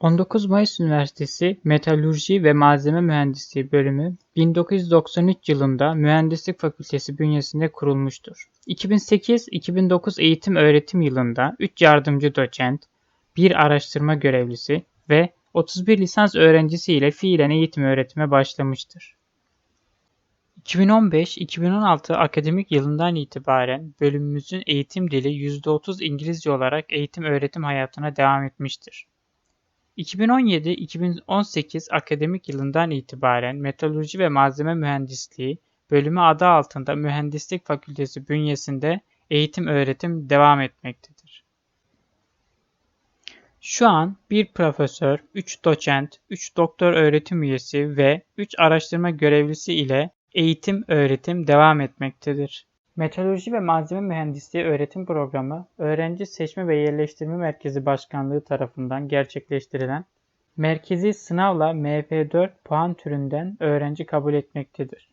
19 Mayıs Üniversitesi Metalurji ve Malzeme Mühendisliği Bölümü 1993 yılında Mühendislik Fakültesi bünyesinde kurulmuştur. 2008-2009 eğitim öğretim yılında 3 yardımcı doçent, 1 araştırma görevlisi ve 31 lisans öğrencisi ile fiilen eğitim öğretime başlamıştır. 2015-2016 akademik yılından itibaren bölümümüzün eğitim dili %30 İngilizce olarak eğitim öğretim hayatına devam etmiştir. 2017-2018 akademik yılından itibaren Metalurji ve Malzeme Mühendisliği bölümü adı altında Mühendislik Fakültesi bünyesinde eğitim öğretim devam etmektedir. Şu an bir profesör, 3 doçent, 3 doktor öğretim üyesi ve 3 araştırma görevlisi ile eğitim öğretim devam etmektedir. Metalurji ve Malzeme Mühendisliği Öğretim Programı, Öğrenci Seçme ve Yerleştirme Merkezi Başkanlığı tarafından gerçekleştirilen merkezi sınavla MP4 puan türünden öğrenci kabul etmektedir.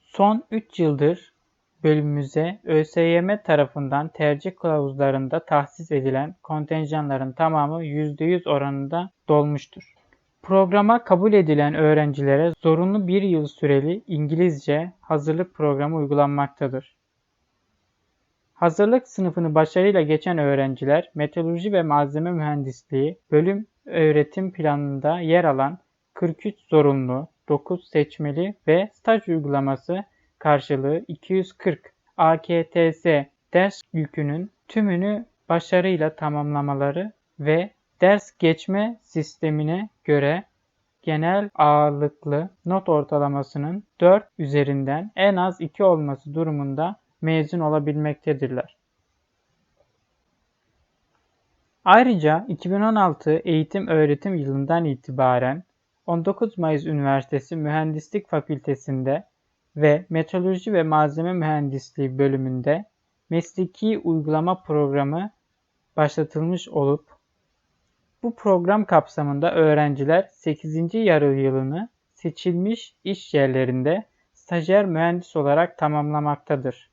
Son 3 yıldır bölümümüze ÖSYM tarafından tercih kılavuzlarında tahsis edilen kontenjanların tamamı %100 oranında dolmuştur. Programa kabul edilen öğrencilere zorunlu bir yıl süreli İngilizce hazırlık programı uygulanmaktadır. Hazırlık sınıfını başarıyla geçen öğrenciler Metalurji ve Malzeme Mühendisliği bölüm öğretim planında yer alan 43 zorunlu, 9 seçmeli ve staj uygulaması karşılığı 240 AKTS ders yükünün tümünü başarıyla tamamlamaları ve ders geçme sistemine göre genel ağırlıklı not ortalamasının 4 üzerinden en az 2 olması durumunda mezun olabilmektedirler. Ayrıca 2016 eğitim öğretim yılından itibaren 19 Mayıs Üniversitesi Mühendislik Fakültesinde ve Metalurji ve Malzeme Mühendisliği bölümünde mesleki uygulama programı başlatılmış olup bu program kapsamında öğrenciler 8. yarı yılını seçilmiş iş yerlerinde stajyer mühendis olarak tamamlamaktadır.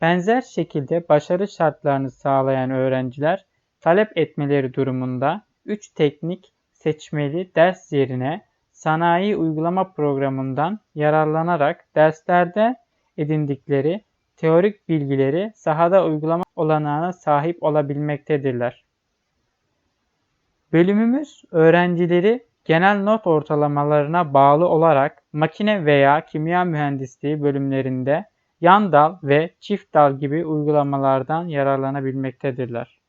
Benzer şekilde başarı şartlarını sağlayan öğrenciler talep etmeleri durumunda 3 teknik seçmeli ders yerine sanayi uygulama programından yararlanarak derslerde edindikleri teorik bilgileri sahada uygulama olanağına sahip olabilmektedirler. Bölümümüz öğrencileri genel not ortalamalarına bağlı olarak makine veya kimya mühendisliği bölümlerinde yan dal ve çift dal gibi uygulamalardan yararlanabilmektedirler.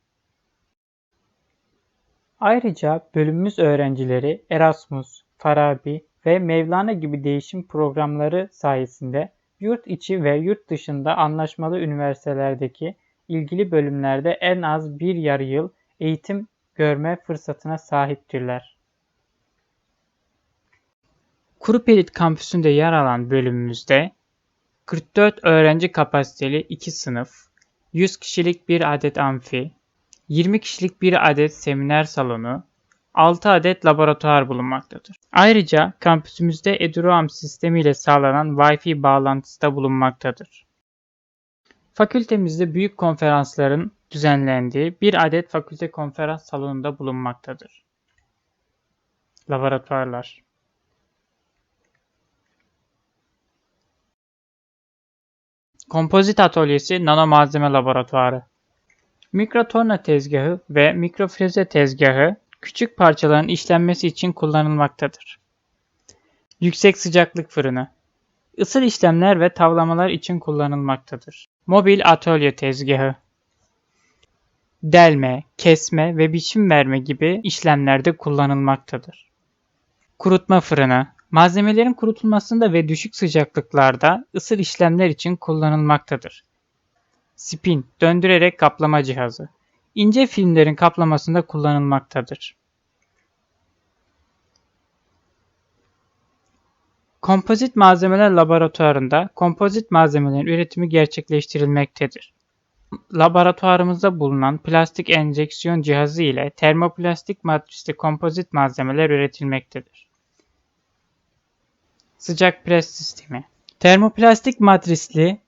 Ayrıca bölümümüz öğrencileri Erasmus, Farabi ve Mevlana gibi değişim programları sayesinde yurt içi ve yurt dışında anlaşmalı üniversitelerdeki ilgili bölümlerde en az bir yarı yıl eğitim görme fırsatına sahiptirler. Kurupelit kampüsünde yer alan bölümümüzde 44 öğrenci kapasiteli 2 sınıf, 100 kişilik bir adet amfi, 20 kişilik bir adet seminer salonu, 6 adet laboratuvar bulunmaktadır. Ayrıca kampüsümüzde EduRoam sistemiyle sağlanan Wi-Fi bağlantısı da bulunmaktadır. Fakültemizde büyük konferansların düzenlendiği bir adet fakülte konferans salonunda bulunmaktadır. Laboratuvarlar Kompozit Atölyesi Nano Malzeme Laboratuvarı Mikrotorna tezgahı ve mikrofreze tezgahı küçük parçaların işlenmesi için kullanılmaktadır. Yüksek sıcaklık fırını ısıl işlemler ve tavlamalar için kullanılmaktadır. Mobil atölye tezgahı delme, kesme ve biçim verme gibi işlemlerde kullanılmaktadır. Kurutma fırını malzemelerin kurutulmasında ve düşük sıcaklıklarda ısıl işlemler için kullanılmaktadır. Spin, döndürerek kaplama cihazı. ince filmlerin kaplamasında kullanılmaktadır. Kompozit malzemeler laboratuvarında kompozit malzemelerin üretimi gerçekleştirilmektedir. Laboratuvarımızda bulunan plastik enjeksiyon cihazı ile termoplastik matrisli kompozit malzemeler üretilmektedir. Sıcak pres sistemi Termoplastik matrisli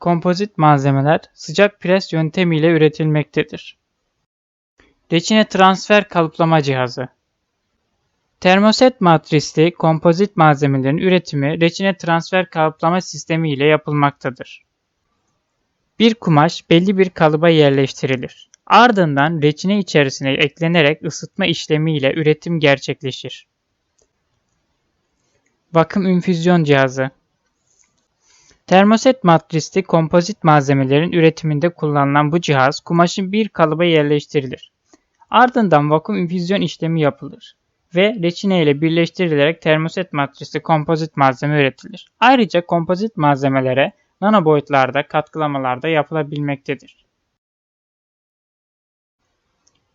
kompozit malzemeler sıcak pres yöntemiyle üretilmektedir. Reçine transfer kalıplama cihazı. Termoset matrisli kompozit malzemelerin üretimi reçine transfer kalıplama sistemi ile yapılmaktadır. Bir kumaş belli bir kalıba yerleştirilir. Ardından reçine içerisine eklenerek ısıtma işlemi ile üretim gerçekleşir. Vakum infüzyon cihazı Termoset matrisli kompozit malzemelerin üretiminde kullanılan bu cihaz kumaşın bir kalıba yerleştirilir. Ardından vakum infüzyon işlemi yapılır ve reçine ile birleştirilerek termoset matrisli kompozit malzeme üretilir. Ayrıca kompozit malzemelere nano boyutlarda katkılamalarda yapılabilmektedir.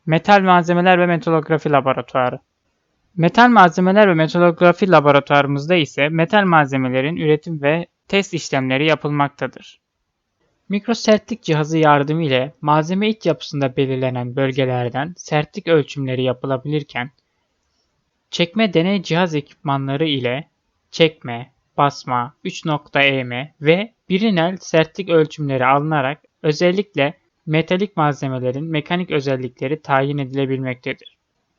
Metal Malzemeler ve Metalografi Laboratuvarı Metal Malzemeler ve Metalografi Laboratuvarımızda ise metal malzemelerin üretim ve test işlemleri yapılmaktadır. Mikrosertlik cihazı yardımı ile malzeme iç yapısında belirlenen bölgelerden sertlik ölçümleri yapılabilirken, çekme deney cihaz ekipmanları ile çekme, basma, 3 nokta eğme ve birinel sertlik ölçümleri alınarak özellikle metalik malzemelerin mekanik özellikleri tayin edilebilmektedir.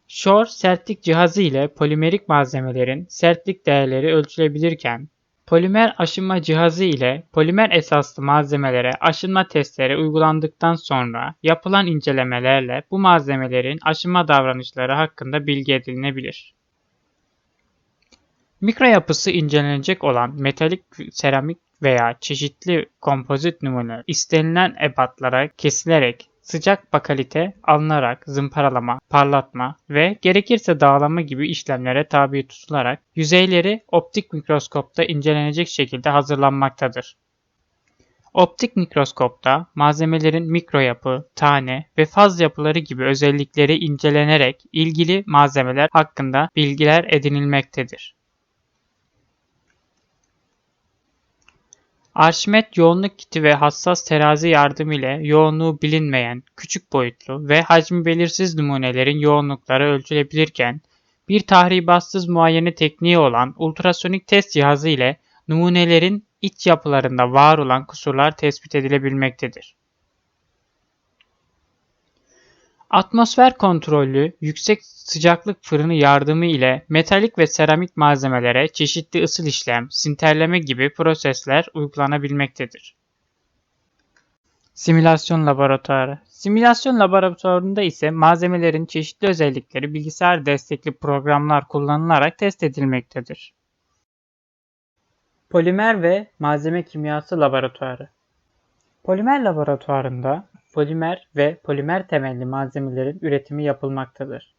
Shore sertlik cihazı ile polimerik malzemelerin sertlik değerleri ölçülebilirken, Polimer aşınma cihazı ile polimer esaslı malzemelere aşınma testleri uygulandıktan sonra yapılan incelemelerle bu malzemelerin aşınma davranışları hakkında bilgi edinebilir. Mikro yapısı incelenecek olan metalik, seramik veya çeşitli kompozit numune istenilen ebatlara kesilerek sıcak bakalite alınarak zımparalama, parlatma ve gerekirse dağlama gibi işlemlere tabi tutularak yüzeyleri optik mikroskopta incelenecek şekilde hazırlanmaktadır. Optik mikroskopta malzemelerin mikro yapı, tane ve faz yapıları gibi özellikleri incelenerek ilgili malzemeler hakkında bilgiler edinilmektedir. Arşimet yoğunluk kiti ve hassas terazi yardımı ile yoğunluğu bilinmeyen, küçük boyutlu ve hacmi belirsiz numunelerin yoğunlukları ölçülebilirken, bir tahribatsız muayene tekniği olan ultrasonik test cihazı ile numunelerin iç yapılarında var olan kusurlar tespit edilebilmektedir. Atmosfer kontrollü yüksek sıcaklık fırını yardımı ile metalik ve seramik malzemelere çeşitli ısıl işlem, sinterleme gibi prosesler uygulanabilmektedir. Simülasyon laboratuvarı Simülasyon laboratuvarında ise malzemelerin çeşitli özellikleri bilgisayar destekli programlar kullanılarak test edilmektedir. Polimer ve Malzeme Kimyası Laboratuvarı Polimer laboratuvarında polimer ve polimer temelli malzemelerin üretimi yapılmaktadır.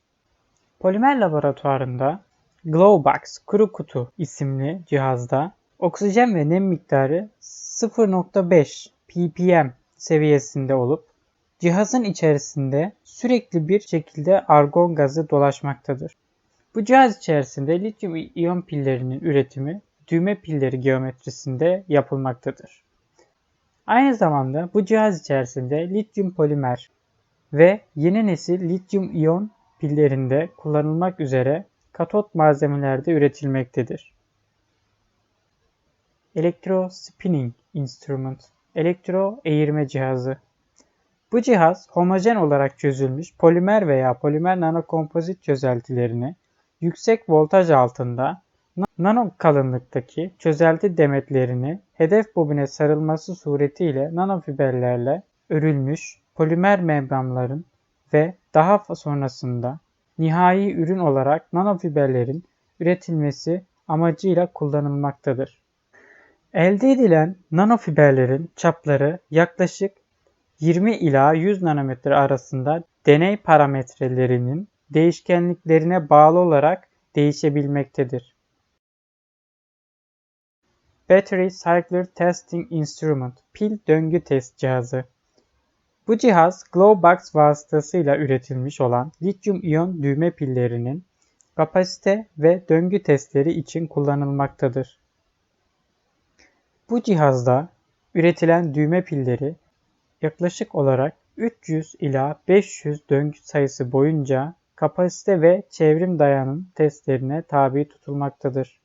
Polimer laboratuvarında Glowbox kuru kutu isimli cihazda oksijen ve nem miktarı 0.5 ppm seviyesinde olup cihazın içerisinde sürekli bir şekilde argon gazı dolaşmaktadır. Bu cihaz içerisinde lityum iyon pillerinin üretimi düğme pilleri geometrisinde yapılmaktadır. Aynı zamanda bu cihaz içerisinde lityum polimer ve yeni nesil lityum iyon pillerinde kullanılmak üzere katot malzemelerde üretilmektedir. Elektro Spinning Instrument Elektro eğirme cihazı Bu cihaz homojen olarak çözülmüş polimer veya polimer nanokompozit çözeltilerini yüksek voltaj altında nano kalınlıktaki çözelti demetlerini hedef bobine sarılması suretiyle nanofiberlerle örülmüş polimer membranların ve daha sonrasında nihai ürün olarak nanofiberlerin üretilmesi amacıyla kullanılmaktadır. Elde edilen nanofiberlerin çapları yaklaşık 20 ila 100 nanometre arasında deney parametrelerinin değişkenliklerine bağlı olarak değişebilmektedir. Battery Cycler Testing Instrument pil döngü test cihazı bu cihaz Glowbox vasıtasıyla üretilmiş olan lityum-iyon düğme pillerinin kapasite ve döngü testleri için kullanılmaktadır. Bu cihazda üretilen düğme pilleri yaklaşık olarak 300 ila 500 döngü sayısı boyunca kapasite ve çevrim dayanım testlerine tabi tutulmaktadır.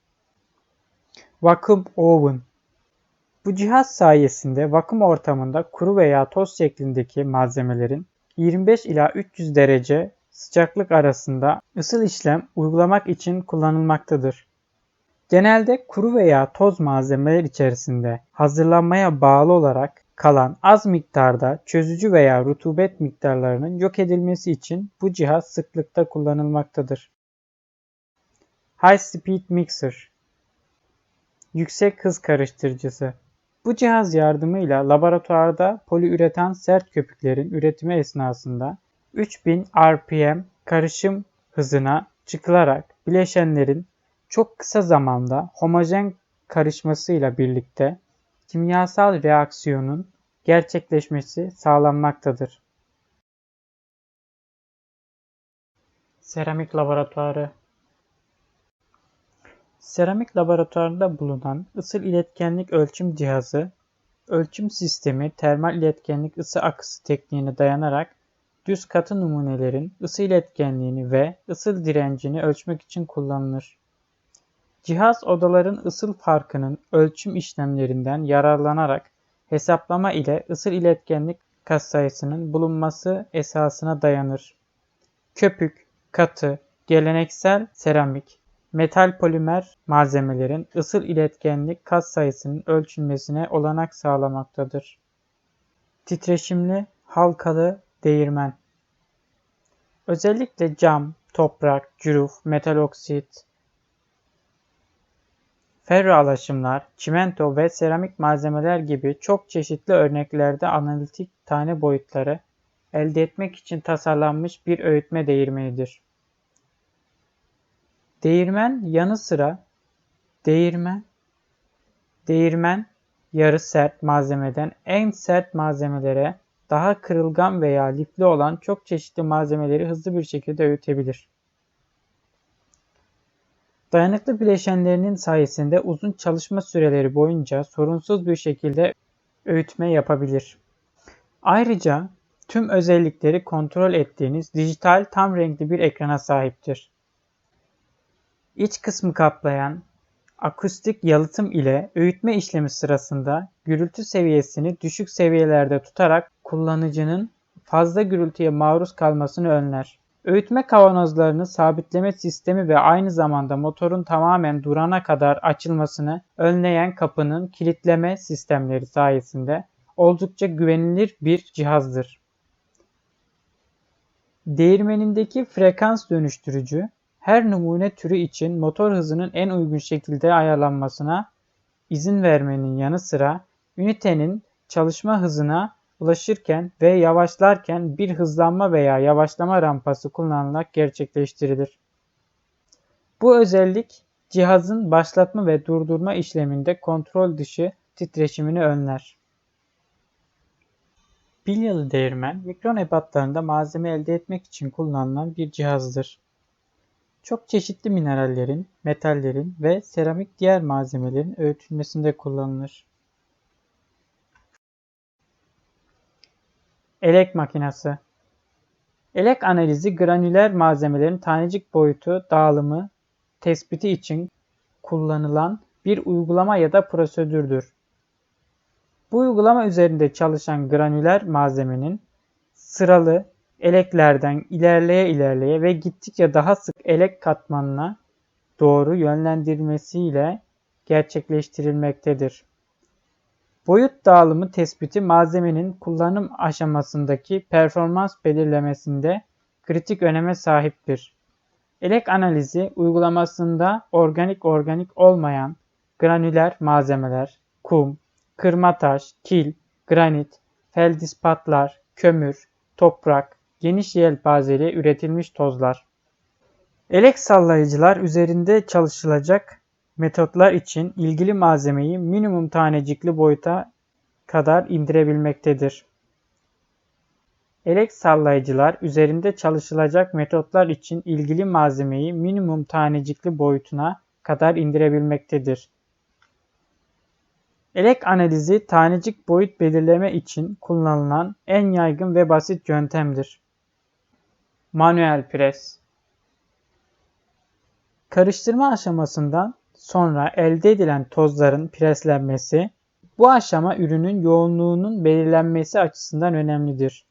Vacuum Oven bu cihaz sayesinde vakum ortamında kuru veya toz şeklindeki malzemelerin 25 ila 300 derece sıcaklık arasında ısıl işlem uygulamak için kullanılmaktadır. Genelde kuru veya toz malzemeler içerisinde hazırlanmaya bağlı olarak kalan az miktarda çözücü veya rutubet miktarlarının yok edilmesi için bu cihaz sıklıkta kullanılmaktadır. High Speed Mixer Yüksek hız karıştırıcısı Bu cihaz yardımıyla laboratuvarda poliüretan sert köpüklerin üretimi esnasında 3000 RPM karışım hızına çıkılarak bileşenlerin çok kısa zamanda homojen karışmasıyla birlikte kimyasal reaksiyonun gerçekleşmesi sağlanmaktadır. Seramik laboratuvarı Seramik laboratuvarında bulunan ısıl iletkenlik ölçüm cihazı, ölçüm sistemi termal iletkenlik ısı akısı tekniğine dayanarak düz katı numunelerin ısı iletkenliğini ve ısıl direncini ölçmek için kullanılır. Cihaz odaların ısıl farkının ölçüm işlemlerinden yararlanarak hesaplama ile ısıl iletkenlik katsayısının bulunması esasına dayanır. Köpük, katı, geleneksel seramik, metal polimer malzemelerin ısıl iletkenlik katsayısının ölçülmesine olanak sağlamaktadır. Titreşimli halkalı değirmen Özellikle cam, toprak, cüruf, metal oksit, Ferroalaşımlar, çimento ve seramik malzemeler gibi çok çeşitli örneklerde analitik tane boyutları elde etmek için tasarlanmış bir öğütme değirmenidir. Değirmen yanı sıra değirmen değirmen yarı sert malzemeden en sert malzemelere daha kırılgan veya lifli olan çok çeşitli malzemeleri hızlı bir şekilde öğütebilir. Dayanıklı bileşenlerinin sayesinde uzun çalışma süreleri boyunca sorunsuz bir şekilde öğütme yapabilir. Ayrıca tüm özellikleri kontrol ettiğiniz dijital tam renkli bir ekrana sahiptir. İç kısmı kaplayan akustik yalıtım ile öğütme işlemi sırasında gürültü seviyesini düşük seviyelerde tutarak kullanıcının fazla gürültüye maruz kalmasını önler. Öğütme kavanozlarını sabitleme sistemi ve aynı zamanda motorun tamamen durana kadar açılmasını önleyen kapının kilitleme sistemleri sayesinde oldukça güvenilir bir cihazdır. Değirmenindeki frekans dönüştürücü her numune türü için motor hızının en uygun şekilde ayarlanmasına izin vermenin yanı sıra ünitenin çalışma hızına ulaşırken ve yavaşlarken bir hızlanma veya yavaşlama rampası kullanılarak gerçekleştirilir. Bu özellik cihazın başlatma ve durdurma işleminde kontrol dışı titreşimini önler. Bilyalı değirmen mikron ebatlarında malzeme elde etmek için kullanılan bir cihazdır. Çok çeşitli minerallerin, metallerin ve seramik diğer malzemelerin öğütülmesinde kullanılır. Elek makinesi Elek analizi granüler malzemelerin tanecik boyutu dağılımı tespiti için kullanılan bir uygulama ya da prosedürdür. Bu uygulama üzerinde çalışan granüler malzemenin sıralı eleklerden ilerleye ilerleye ve gittikçe daha sık elek katmanına doğru yönlendirmesiyle gerçekleştirilmektedir. Boyut dağılımı tespiti malzemenin kullanım aşamasındaki performans belirlemesinde kritik öneme sahiptir. Elek analizi uygulamasında organik organik olmayan granüler malzemeler, kum, kırma kil, granit, feldispatlar, kömür, toprak, geniş yelpazeli üretilmiş tozlar. Elek sallayıcılar üzerinde çalışılacak metotlar için ilgili malzemeyi minimum tanecikli boyuta kadar indirebilmektedir. Elek sallayıcılar üzerinde çalışılacak metotlar için ilgili malzemeyi minimum tanecikli boyutuna kadar indirebilmektedir. Elek analizi tanecik boyut belirleme için kullanılan en yaygın ve basit yöntemdir. Manuel pres Karıştırma aşamasından sonra elde edilen tozların preslenmesi, bu aşama ürünün yoğunluğunun belirlenmesi açısından önemlidir.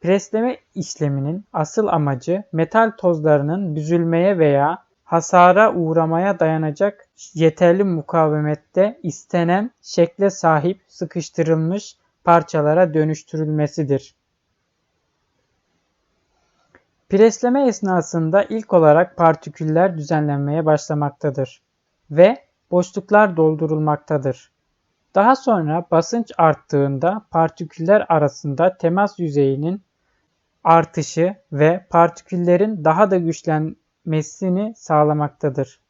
Presleme işleminin asıl amacı metal tozlarının büzülmeye veya hasara uğramaya dayanacak yeterli mukavemette istenen şekle sahip sıkıştırılmış parçalara dönüştürülmesidir. Presleme esnasında ilk olarak partiküller düzenlenmeye başlamaktadır ve boşluklar doldurulmaktadır. Daha sonra basınç arttığında partiküller arasında temas yüzeyinin artışı ve partiküllerin daha da güçlenmesini sağlamaktadır.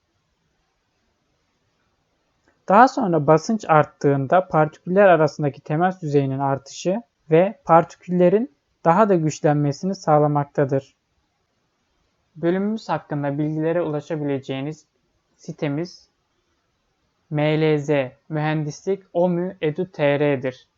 Daha sonra basınç arttığında partiküller arasındaki temas yüzeyinin artışı ve partiküllerin daha da güçlenmesini sağlamaktadır. Bölümümüz hakkında bilgilere ulaşabileceğiniz sitemiz MLZ Mühendislik OMÜ Edu TR'dir.